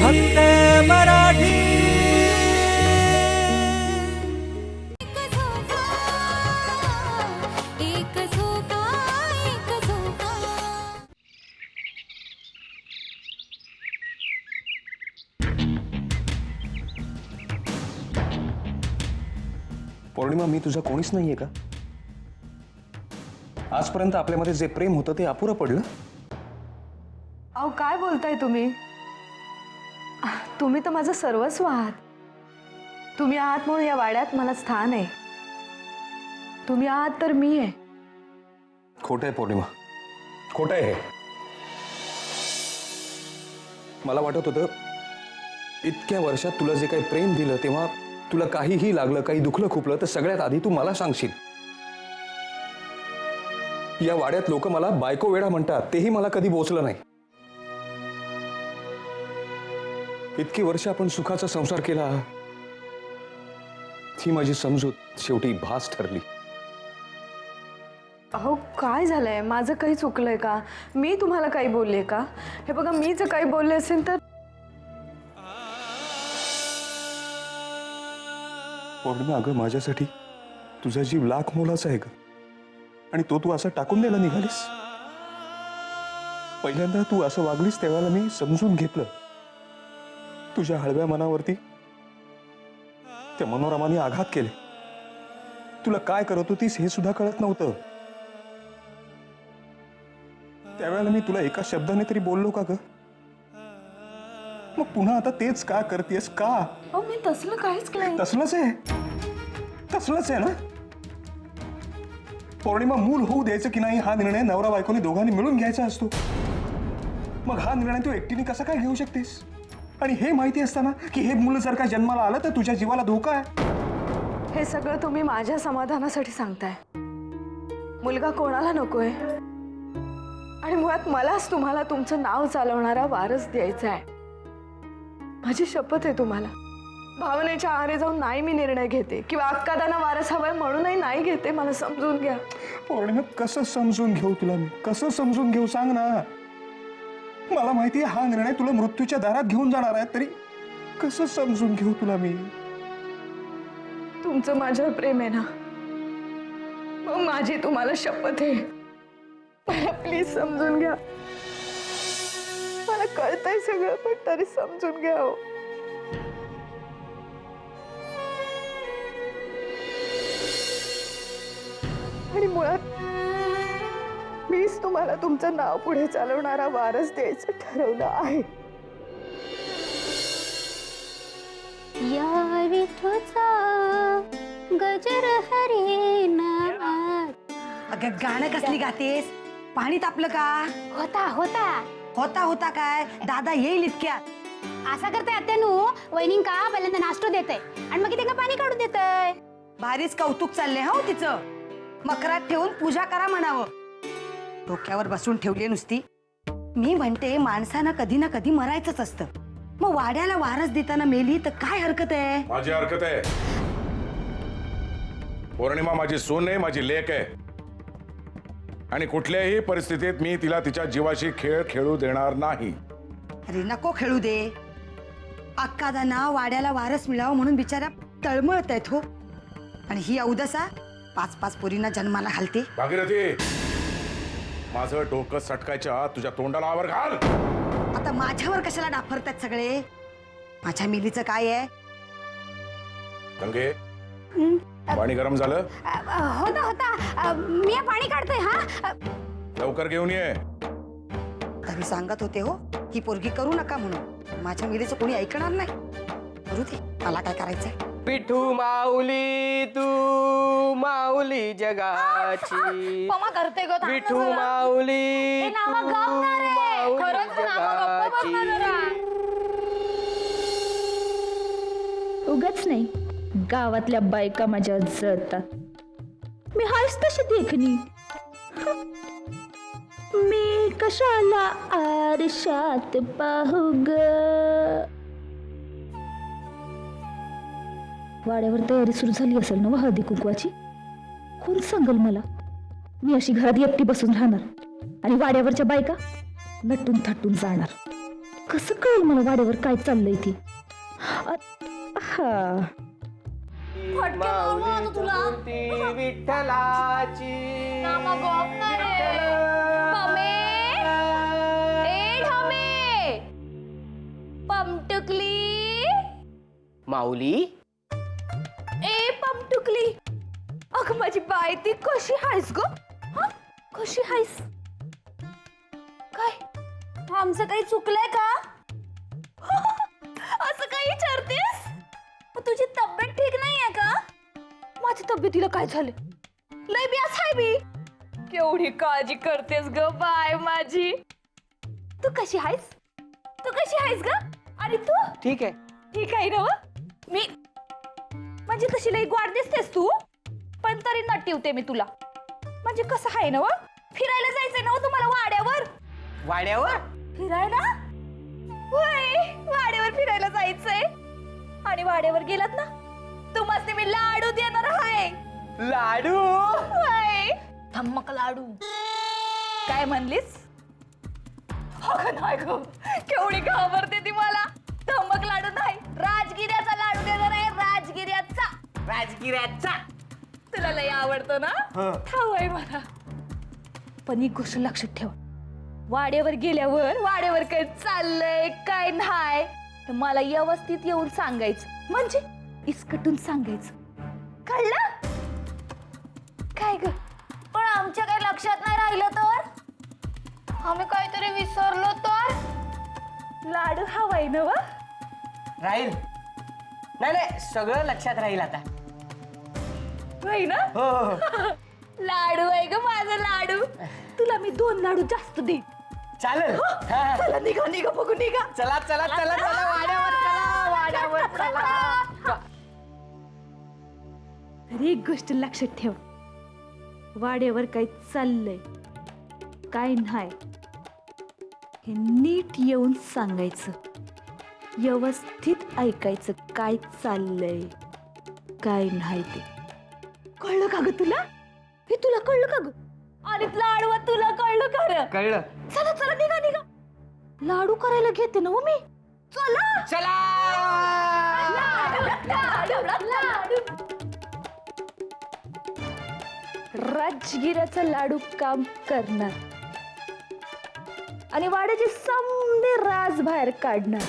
फक्त मराठी. एक झोका एक झोका एक झोका. पौर्णिमा मी तुझा कोणीच नाहीये का? आजपर्यंत आपल्यामध्ये जे प्रेम होतं ते अपुरं पडलं? अहो काय बोलताय तुम्ही? तुम्ही तर माझं सर्वस्व आहात. तुम्ही आहात म्हणून या वाड्यात मला स्थान आहे. तुम्ही आहात तर मी आहे. खोटं आहे पौर्णिमा. खोटं आहे हे. मला वाटत होतं इतक्या वर्षात तुला जे काही प्रेम दिलं तेव्हा तुला काहीही लागलं काही दुखलं खुपलं तर सगळ्यात आधी तू मला सांगशील. या वाड्यात लोक मला बायको वेडा म्हणतात तेही मला कधी बोचलं नाही. इतकी वर्ष आपण सुखाचा संसार केला. ही माझी समजूत शेवटी भास ठरली. अहो काय झालंय? माझं काही चुकलंय का? मी तुम्हाला काही बोलले का? हे बघा मी जर काही बोलले असेल तर पौर्णिमा अगं माझ्यासाठी तुझा जीव लाख मोलाचा आहे ग. आणि तो तू असं टाकून द्यायला निघालीस? पहिल्यांदा तू असं वागलीस तेव्हा मी समजून घेतलं. तुझ्या हळव्या मनावरती? त्या मनोरमाने आघात केले. तुला काय करत होतीस हे सुद्धा कळत नव्हतं. त्यावेळेला मी तुला एका शब्दाने तरी बोललो का ग? मग पुन्हा आता तेच का करतेस का? अहो मी तसलं काहीच केलं तसलंच आहे. तसलंच आहे ना? पौर्णिमा मूल होऊ द्यायचं की नाही हा निर्णय नवरा बायकोनी दोघांनी मिळून घ्यायचा असतो. मग हा निर्णय तू एकटीने कसा काय घेऊ शकतेस? आणि हे माहिती असताना की हे मूल जर का जन्माला आलं तर तुझ्या जीवाला धोका आहे. हे सगळं तुम्ही माझ्या समाधानासाठी सांगताय. मुलगा कोणाला नकोय? आणि मुळात मलाच तुम्हाला तुमचं नाव चालवणारा वारस द्यायचा आहे. माझी शपथ आहे तुम्हाला. भावनेच्या आहारे जाऊन नाही मी निर्णय घेते किंवा अक्कादाना वारस हवाय म्हणूनही नाही घेते मला समजून घ्या. पौर्णिमा कसं समजून घेऊ तुला मी? कसं समजून घेऊ? सांग ना. मला माहिती आहे हा निर्णय तुला मृत्यूच्या दारात घेऊन जाणार आहे तरी कसं समजून घेऊ तुला मी? तुमचं माझ्यावर प्रेम आहे ना? मग माझी तुम्हाला शपथ आहे. मला प्लीज समजून घ्या. मला कळतंय सगळं पण तरी समजून घ्या हो. आणि मुळात मीच तुम्हाला तुमचं नाव पुढे चालवणारा वारस द्यायचं ठरवलं आहे. या विठूचा गजर हरे नामात अगं गाणं कसली गातेस? पाणी तापलं का? होता होता. होता होता काय? दादा येईल इतक्यात. असा करते आत्यानू. वहिनी का पहिल्यांदा नाश्तो देते आणि मग त्यांना पाणी काढून देतय? भारीच कौतुक चाललंय हो तिचं. मकरात ठेवून पूजा करा म्हणावं. डोक्यावर बसून ठेवली नुसती. मी म्हणते माणसानं कधी ना कधी मरायचंच असतं. मग वाड्याला वारस देताना मेली तर काय हरकत आहे? माझी हरकत आहे. पौर्णिमा माझी सून आहे माझी लेक आहे. आणि कुठल्याही परिस्थितीत मी तिला तिच्या जीवाशी खेळ खेळू देणार नाही. अरे नको खेळू दे. अक्कादाना वाड्याला वारस मिळावं म्हणून बिचारा तळमळत आहेत हो. आणि ही अवदसा पाच पाच पोरींना जन्माला घालते. भागीरथी! माझं डोकं सटकायच्या आत तुझ्या तोंडाला आवर घाल. आता माझ्यावर कशाला डाफरतात सगळे? माझ्या मिलीचं काय आहे? गंगे पाणी गरम झालं? होता होता. अ, मी हे पाणी काढतोय हा? अ, लवकर घेऊन ये. तरी सांगत होते हो ही पोरगी करू नका म्हणून. माझ्या मिलीचं कोणी ऐकणार नाही. करू दे मला काय करायचंय? पिठू माऊली तू माऊली जगाची पमा करते ग थांब विठू जरा. माऊली ए, नावा तू गपणार आहे. माऊली खरंच नावा गप्प बस ना जरा. उगाच नाही गावातल्या बायका माझ्या जळतात मी हायच तशी देखणी मी कशाला आरशात पाहू ग वाड्यावर तयारी सुरू झाली असेल ना हळदी कुंकवाची? कोण सांगल मला? मी अशी घरात एकटी बसून राहणार आणि वाड्यावरच्या बायका नटून थटून जाणार. कसं कळेल मला वाड्यावर काय चाललंय ती? अ- हा विठ्ठलाची. माऊली? अग माझी बाय ती कशी हायस ग? हं? कशी हायस काय? आमचं काही चुकलंय का? असं काही विचारतेस? मग तुझी तब्येत ठीक नाहीये का? माझी तब्येतीला काय झालं? लय बी आहे बी. केवढी काळजी करतेस ग बाय माझी. तू कशी हायस तू कशी हायस ग? आणि तू? ठीक आहे. ठीक आहे ना व? मी म्हणजे तशी लई गोड दिसतेस तू. पण तरी नटी होते मी तुला. म्हणजे कसं आहे ना व? फिरायला जायचंय ना व तुम्हाला वाड्यावर? वाड्यावर? फिरायला? होय वाड्यावर फिरायला जायचंय. आणि वाड्यावर गेलात ना तुम्हाला मी लाडू देणार आहे लाडू? होय. धम्मक लाडू. काय म्हणलीस? अगं नाही ग केवढी घाबरते ती मला. धम्मक लाडू नाही राजगिऱ्याचा लाडू देणार आहे राजगिऱ्याचा. राजगिऱ्याचा. तुला लय आवडतो ना? आहे मला. पण एक गोष्ट लक्षात ठेव. वाड्यावर गेल्यावर वाड्यावर काय चाललंय काय नाही मला व्यवस्थित येऊन सांगायचं. म्हणजे? इसकटून सांगायचं. कळलं? काय ग? पण आमच्या काही लक्षात नाही राहिलं तर? आम्ही काहीतरी विसरलो तर? लाडू हवाय ना व राहील. नाही नाही सगळं लक्षात राहील आता. होय ना? हो हो. लाडू आहे ग माझा लाडू. तुला मी दोन लाडू जास्त देईन. चालेल. हा, हा. चला निघा निघा बघू निघा. चला चला चला चला वाड्यावर चला वाड्यावर चला. अरे एक गोष्ट लक्षात ठेव. वाड्यावर काही चाललंय काय नाही. हे नीट येऊन सांगायचं. व्यवस्थित ऐकायचं काय चाललंय काय नाही ते. कळलं का ग तुला? हे तुला कळलं का ग? अरे लाडवा तुला कळलं का रे कळलं. चला चला निघा निघा. लाडू करायला घेते ना हो मी? चला. चला! राजगिराचा लाडू काम करणार. आणि वाड्याचे समदे राज बाहेर काढणार.